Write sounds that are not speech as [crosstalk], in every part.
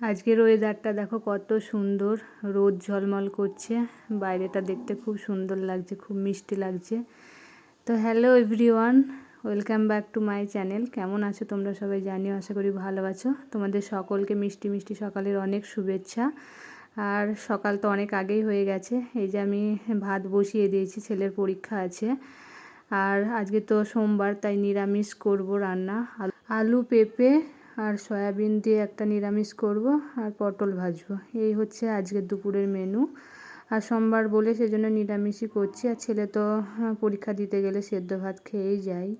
আজকের ওয়েদারটা দেখো কত সুন্দর। রোদ ঝলমল করছে। বাইরেটা দেখতে খুব সুন্দর লাগছে, খুব মিষ্টি লাগছে। তো hello everyone welcome back to my channel কেমন আছো তোমরা সবাই জানিও, আশা করি ভালো আছো। তোমাদের সকলকে মিষ্টি মিষ্টি সকালের অনেক শুভেচ্ছা। আর সকাল তো অনেক আগেই হয়ে গেছে, এই যে আমি ভাত বসিয়ে দিয়েছি, ছেলের পরীক্ষা আছে। আর আজকে তো সোমবার, তাই নিরামিষ করব রান্না। আলু, পেঁপে আর সয়াবিন দিয়ে একটা নিরামিষ করব আর পটল ভাজবো। এই হচ্ছে আজকের দুপুরের মেনু আর সোমবার বলে সেজন্য নিরামিষই করছি। আর ছেলে তো হ্যাঁ, পরীক্ষা দিতে গেলে সেদ্ধ ভাত খেয়েই যায়।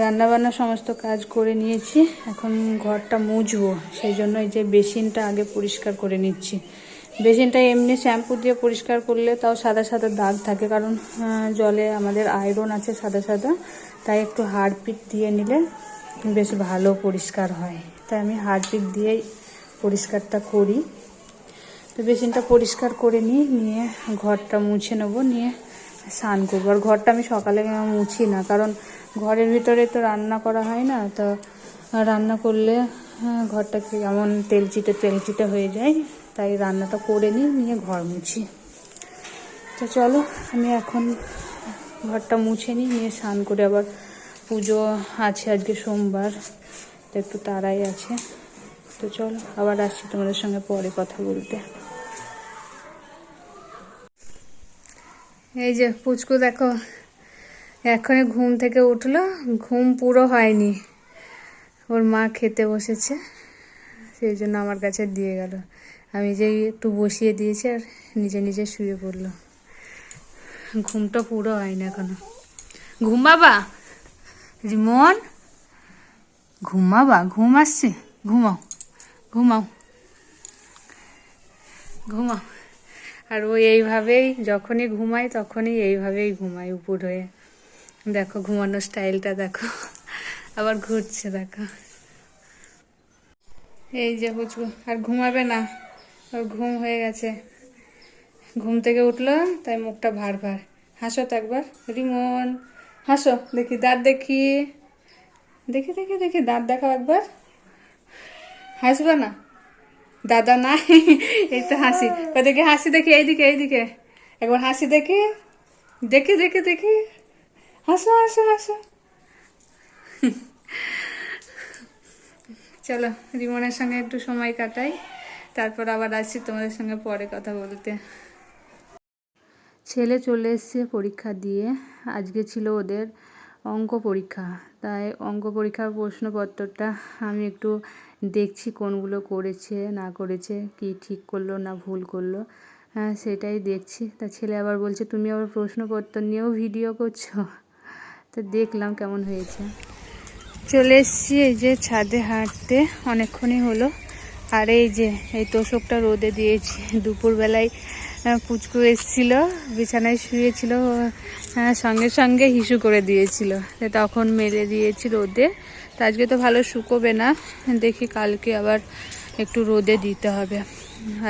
রান্নাবান্না সমস্ত কাজ করে নিয়েছি। এখন ঘরটা মুছবো। সেই জন্য এই যে বেসিনটা আগে পরিষ্কার করে নিচ্ছি। বেসিনটা এমনি শ্যাম্পু দিয়ে পরিষ্কার করলে তাও সাদা সাদা দাগ থাকে। কারণ জলে আমাদের আয়রন আছে সাদা সাদা। তাই একটু হাড়পিট দিয়ে নিলে বেশ ভালো পরিষ্কার হয়। তাই আমি হাড়পিট দিয়েই পরিষ্কারটা করি। তো বেসিনটা পরিষ্কার করে নিই নিয়ে ঘরটা মুছে নেব নিয়ে স্নান করব। আর ঘরটা আমি সকালে মুছি না কারণ ঘরের ভিতরে তো রান্না করা হয় না তো রান্না করলে হ্যাঁ, ঘরটা কেমন তেলচিটে তেলচিটে হয়ে যায় তাই রান্নাটা করে নিই নিয়ে ঘর মুছি। তো চলো আমি এখন ঘরটা মুছে নিই নিয়ে স্নান করে আবার পুজো আছে আজকে সোমবার, তো একটু তাড়াই আছে। তো চলো, আবার আসছি তোমাদের সঙ্গে পরে কথা বলতে। এই যে পুচকু দেখো, এখনই ঘুম থেকে উঠল, ঘুম পুরো হয়নি। ওর মা খেতে বসেছে, সেই জন্য আমার কাছে দিয়ে গেল। আমি যে একটু বসিয়ে দিয়েছি আর নিজে নিজে শুয়ে পড়ল। ঘুমটা পুরো হয়নি এখনও। ঘুম বাবা? রিমন, ঘুমাবা, ঘুম আসছে, ঘুমাও ঘুমাও ঘুমাও। আর ও এইভাবেই, যখনই ঘুমায়, তখনই এইভাবেই ঘুমায় উপর হয়ে। দেখো ঘুমানোর স্টাইলটা দেখো। আবার ঘুরছে, দেখো। এই যে বুঝব আর ঘুমাবে না। ওর ঘুম হয়ে গেছে। ঘুম থেকে উঠল, তাই মুখটা ভার ভার। হাসো তো একবার। রিমন হাসো, দেখি দাঁত দেখি। দেখি দেখি দেখি, দাঁত দেখাও একবার। হাসবে না? দাদা নাই, [laughs] এই তো হাসি। দেখি হাসি, দেখি, এইদিকে এইদিকে। একবার হাসি দেখি। দেখি দেখি দেখি। হাসো হাসো হাসো। [laughs] চলো, রিমনের সঙ্গে একটু সময় কাটাই। তারপর আবার আসছি তোমাদের সঙ্গে পরে কথা বলতে। ছেলে চলে এসছে পরীক্ষা দিয়ে। আজকে ছিল ওদের অঙ্ক পরীক্ষা। তাই অঙ্ক পরীক্ষার প্রশ্নপত্রটা আমি একটু দেখছি কোনগুলো করেছে, না করেছে, কি ঠিক করল, না ভুল করল। হ্যাঁ সেটাই দেখছি। তা ছেলে আবার বলছে, তুমি আবার প্রশ্নপত্র নিয়েও ভিডিও করছ? তো দেখলাম কেমন হয়েছে। চলে এসছি এই যে ছাদে হাঁটতে। অনেকক্ষণই হলো। আর এই যে, এই তোষকটা রোদে দিয়েছি। দুপুরবেলায় পুচকু এসেছিল, বিছানায় শুয়েছিল সঙ্গে সঙ্গে হিসু করে দিয়েছিল। তখন মেলে দিয়েছি রোদে। তো আজকে তো ভালো শুকোবে না। দেখি কালকে আবার একটু রোদে দিতে হবে।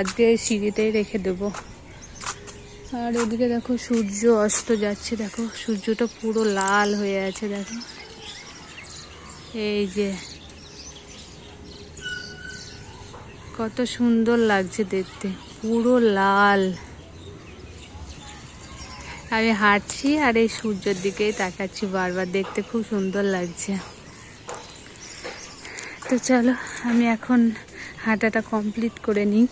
আজকে সিঁড়িতেই রেখে দেবো। আর ওদিকে দেখো সূর্য অস্ত যাচ্ছে, দেখো। সূর্যটা পুরো লাল হয়ে আছে, দেখো। এই যে কত সুন্দর লাগছে দেখতে। পুরো লাল। আমি হাঁটছি আর এই সূর্যের দিকেই তাকাচ্ছি বারবার। দেখতে খুব সুন্দর লাগছে। তো চলো, আমি এখন হাঁটাটা কমপ্লিট করে নিই।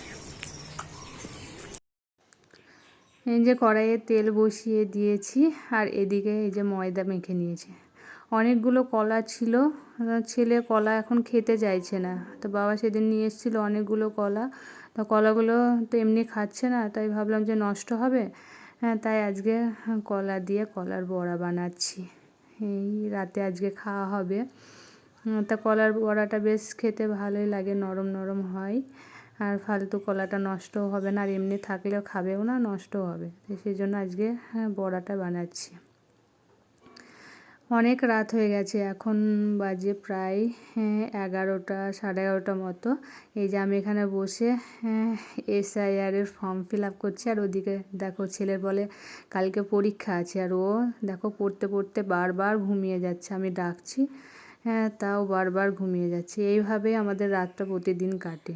এই যে কড়াইয়ে তেল বসিয়ে দিয়েছি আর এদিকে এই যে ময়দা মেখে নিয়েছি। অনেকগুলো কলা ছিল। ছেলে কলা এখন খেতে চাইছে না। তো বাবা সেদিন নিয়ে এসেছিল অনেকগুলো কলা। তো কলাগুলো তো এমনি খাচ্ছে না, তাই ভাবলাম যে নষ্ট হবে। হ্যাঁ তাই আজকে কলা দিয়ে কলার বড়া বানাচ্ছি। এই রাতে আজকে খাওয়া হবে। তা কলার বড়াটা বেশ খেতে ভালোই লাগে, নরম নরম হয়। আর ফালতু কলাটা নষ্টও হবে না, আর এমনি থাকলেও খাবেও না, নষ্টও হবে। সেই জন্য আজকে হ্যাঁ বড়াটা বানাচ্ছি। অনেক রাত হয়ে গেছে এখন বাজে প্রায় হ্যাঁ, এগারোটা সাড়ে এগারোটা মতো। এই যে আমি এখানে বসে এসআইআরের ফর্ম ফিল আপ করছি আর ওদিকে দেখো ছেলে বলে কালকে পরীক্ষা আছে আর ও দেখো পড়তে পড়তে বারবার ঘুমিয়ে যাচ্ছে। আমি ডাকছি হ্যাঁ তাও বারবার ঘুমিয়ে যাচ্ছি। এইভাবে আমাদের রাতটা প্রতিদিন কাটে।